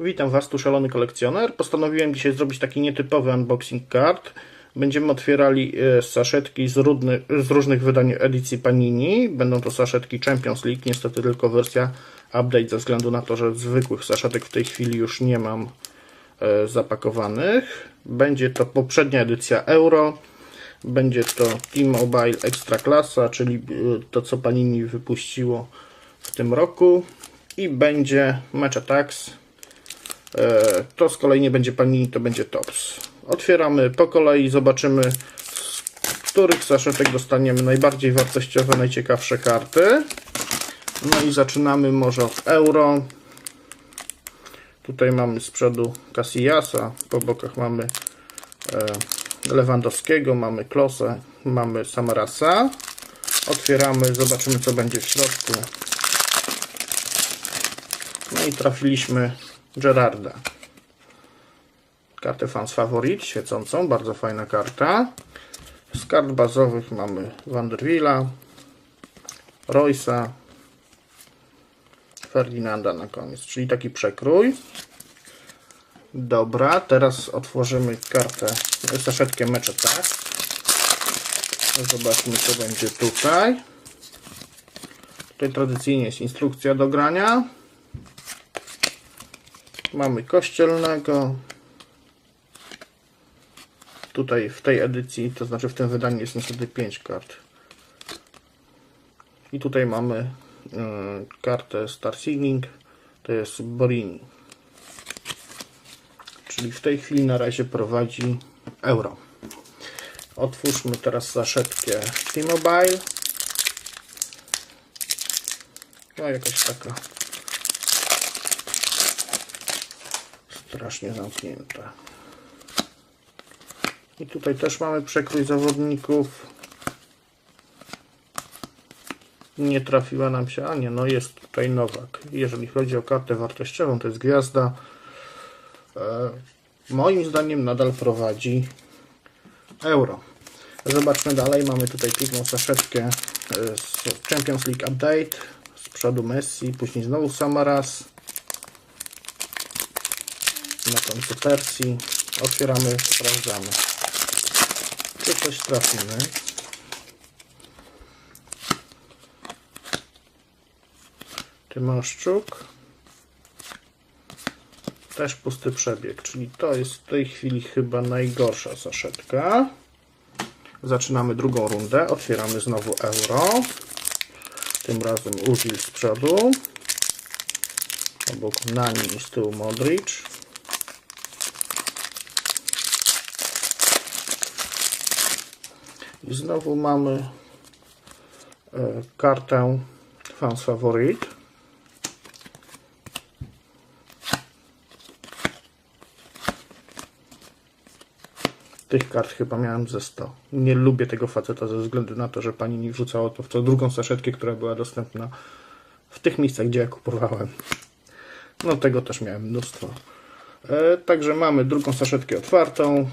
Witam Was, tu szalony kolekcjoner. Postanowiłem dzisiaj zrobić taki nietypowy unboxing kart. Będziemy otwierali e, saszetki z, z różnych wydań edycji Panini. Będą to saszetki Champions League, niestety tylko wersja update ze względu na to, że zwykłych saszetek w tej chwili już nie mam e, zapakowanych. Będzie to poprzednia edycja Euro. Będzie to T-Mobile Extra Klasa, czyli e, to co Panini wypuściło w tym roku. I będzie Match Attacks to z kolei nie będzie panini, to będzie tops. Otwieramy po kolei, zobaczymy z których saszetek dostaniemy najbardziej wartościowe, najciekawsze karty. No i zaczynamy może od euro. Tutaj mamy z przodu Casillasa, po bokach mamy e, Lewandowskiego, mamy Klose, mamy Samarasa. Otwieramy, zobaczymy co będzie w środku. No i trafiliśmy Gerarda. Kartę Fans Favorit, świecącą, bardzo fajna karta. Z kart bazowych mamy Vanderwilla, Roysa, Ferdinanda na koniec, czyli taki przekrój. Dobra, teraz otworzymy kartę, saszetkę Mecze Tak. Zobaczmy co będzie tutaj. Tutaj tradycyjnie jest instrukcja do grania. Mamy kościelnego. Tutaj w tej edycji, to znaczy w tym wydaniu jest niestety 5 kart. I tutaj mamy y, kartę Star Signing, to jest Borini. Czyli w tej chwili na razie prowadzi euro. Otwórzmy teraz zaszetkę T-Mobile. No jakaś taka strasznie zamknięta. I tutaj też mamy przekrój zawodników. Nie trafiła nam się, a nie, no jest tutaj Nowak. Jeżeli chodzi o kartę wartościową, to jest gwiazda. E, moim zdaniem nadal prowadzi euro. Zobaczmy dalej. Mamy tutaj piękną saszetkę e, z Champions League Update. Z przodu Messi, później znowu Samaras na końcu Persji. Otwieramy, sprawdzamy. Czy coś trafimy. Tymoszczuk. Też pusty przebieg, czyli to jest w tej chwili chyba najgorsza saszetka. Zaczynamy drugą rundę. Otwieramy znowu euro. Tym razem Uzil z przodu. Obok Nani z tyłu Modric. I znowu mamy e, kartę Fans Favorit. Tych kart chyba miałem ze 100. Nie lubię tego faceta ze względu na to, że pani nie wrzucało to w tą drugą saszetkę, która była dostępna w tych miejscach, gdzie ja kupowałem. No tego też miałem mnóstwo. E, także mamy drugą saszetkę otwartą.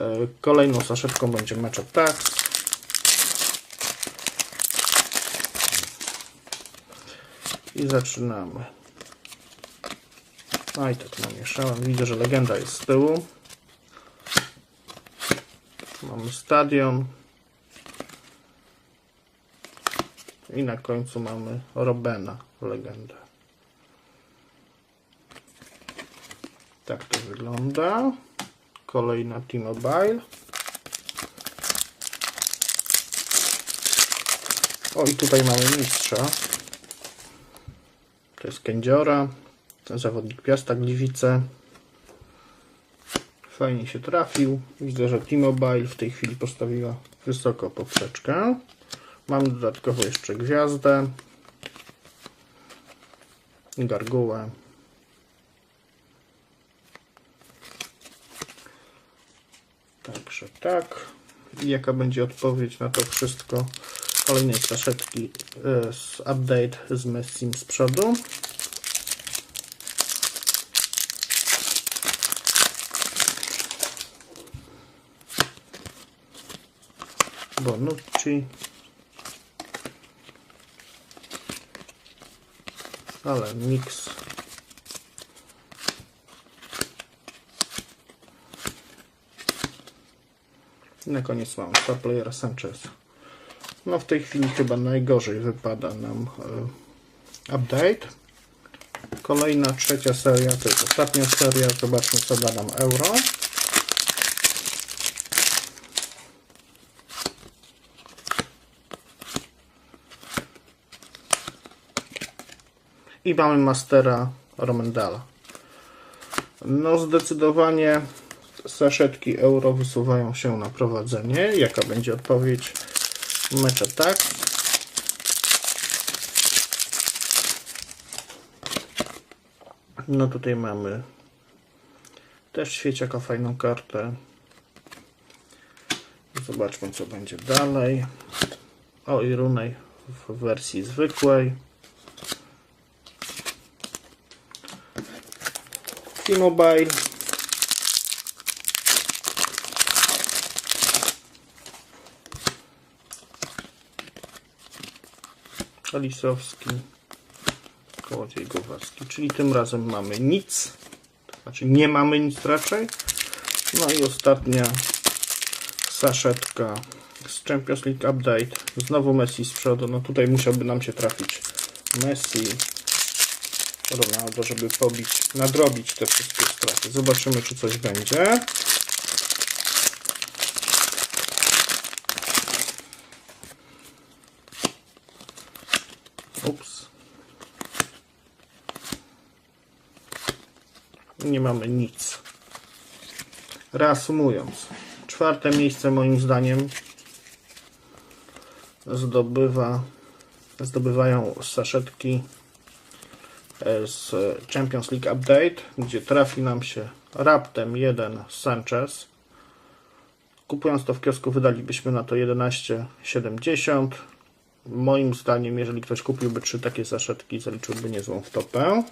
E, kolejną saszetką będzie Match tak. I zaczynamy. No i tak namieszałem. Widzę, że legenda jest z tyłu. Mamy stadion. I na końcu mamy Robena, legendę. Tak to wygląda kolejna T-Mobile. O i tutaj mamy mistrza. To jest Kędziora, zawodnik Piasta Gliwice. Fajnie się trafił. Widzę, że T-Mobile w tej chwili postawiła wysoko poprzeczkę. Mamy dodatkowo jeszcze gwiazdę. Gargułę. Także tak. I jaka będzie odpowiedź na to wszystko? Kolejnej saszetki e, z update z Messim z przodu. Bonucci. Ale mix Na koniec mamy Star Playera Sanchez. No w tej chwili chyba najgorzej wypada nam e, update. Kolejna trzecia seria, to jest ostatnia seria. Zobaczmy co da nam euro. I mamy Mastera Romendala. No zdecydowanie saszetki euro wysuwają się na prowadzenie. Jaka będzie odpowiedź? Mecze tak. No tutaj mamy też świeciaka fajną kartę. Zobaczmy co będzie dalej. O i runej w wersji zwykłej. T-Mobile. Kalisowski. Kołodziej Głowacki. Czyli tym razem mamy nic. Znaczy nie mamy nic raczej. No i ostatnia saszetka z Champions League Update. Znowu Messi z przodu. No tutaj musiałby nam się trafić Messi, Ronaldo, żeby pobić, nadrobić te wszystkie straty. Zobaczymy, czy coś będzie. Ups. Nie mamy nic. Reasumując, czwarte miejsce moim zdaniem zdobywa, zdobywają saszetki z Champions League Update, gdzie trafi nam się raptem jeden Sanchez. Kupując to w kiosku wydalibyśmy na to 11,70. Moim zdaniem, jeżeli ktoś kupiłby trzy takie saszetki, zaliczyłby niezłą wtopę.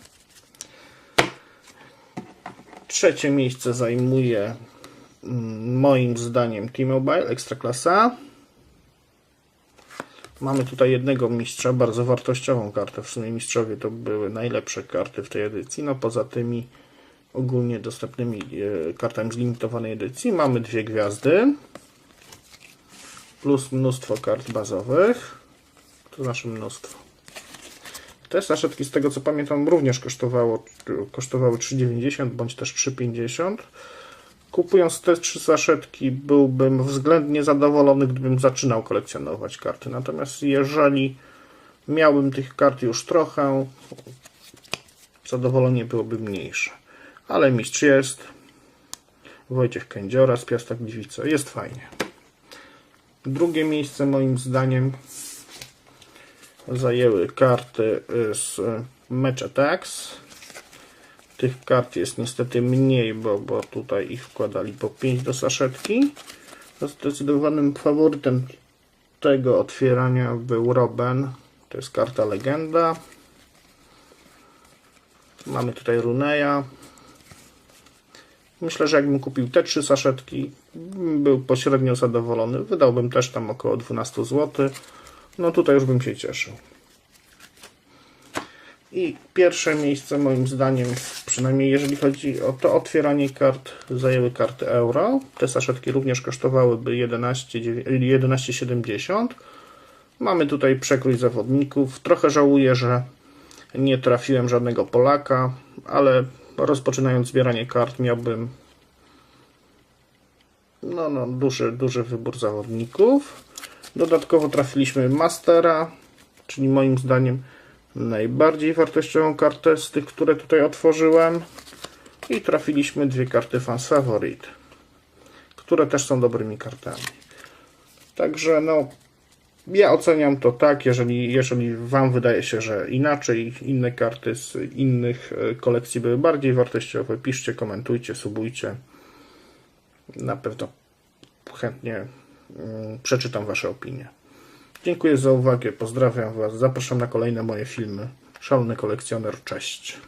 Trzecie miejsce zajmuje mm, moim zdaniem T-Mobile Ekstraklasa. Mamy tutaj jednego mistrza, bardzo wartościową kartę. W sumie mistrzowie to były najlepsze karty w tej edycji. No poza tymi ogólnie dostępnymi e, kartami z limitowanej edycji mamy dwie gwiazdy plus mnóstwo kart bazowych. To znaczy mnóstwo. Te saszetki z tego co pamiętam również kosztowało, kosztowały 3,90 bądź też 3,50. Kupując te trzy saszetki byłbym względnie zadowolony, gdybym zaczynał kolekcjonować karty. Natomiast jeżeli miałbym tych kart już trochę, zadowolenie byłoby mniejsze. Ale mistrz jest. Wojciech Kędziora z Piasta Gliwice. Jest fajnie. Drugie miejsce moim zdaniem zajęły karty z Match Attacks. Tych kart jest niestety mniej, bo, bo tutaj ich wkładali po 5 do saszetki. Zdecydowanym faworytem tego otwierania był Robben. To jest karta legenda. Mamy tutaj Runeya. Myślę, że jakbym kupił te trzy saszetki, był pośrednio zadowolony. Wydałbym też tam około 12 zł. No tutaj już bym się cieszył. I pierwsze miejsce moim zdaniem, przynajmniej jeżeli chodzi o to otwieranie kart, zajęły karty euro. Te saszetki również kosztowałyby 11,70. Mamy tutaj przekrój zawodników. Trochę żałuję, że nie trafiłem żadnego Polaka, ale rozpoczynając zbieranie kart miałbym no, no, duży, duży wybór zawodników. Dodatkowo trafiliśmy Mastera, czyli moim zdaniem najbardziej wartościową kartę z tych, które tutaj otworzyłem. I trafiliśmy dwie karty Fans Favorite, które też są dobrymi kartami. Także no, ja oceniam to tak, jeżeli, jeżeli Wam wydaje się, że inaczej, inne karty z innych e, kolekcji były bardziej wartościowe, piszcie, komentujcie, subujcie. Na pewno chętnie przeczytam Wasze opinie. Dziękuję za uwagę, pozdrawiam Was, zapraszam na kolejne moje filmy. Szalony kolekcjoner, cześć.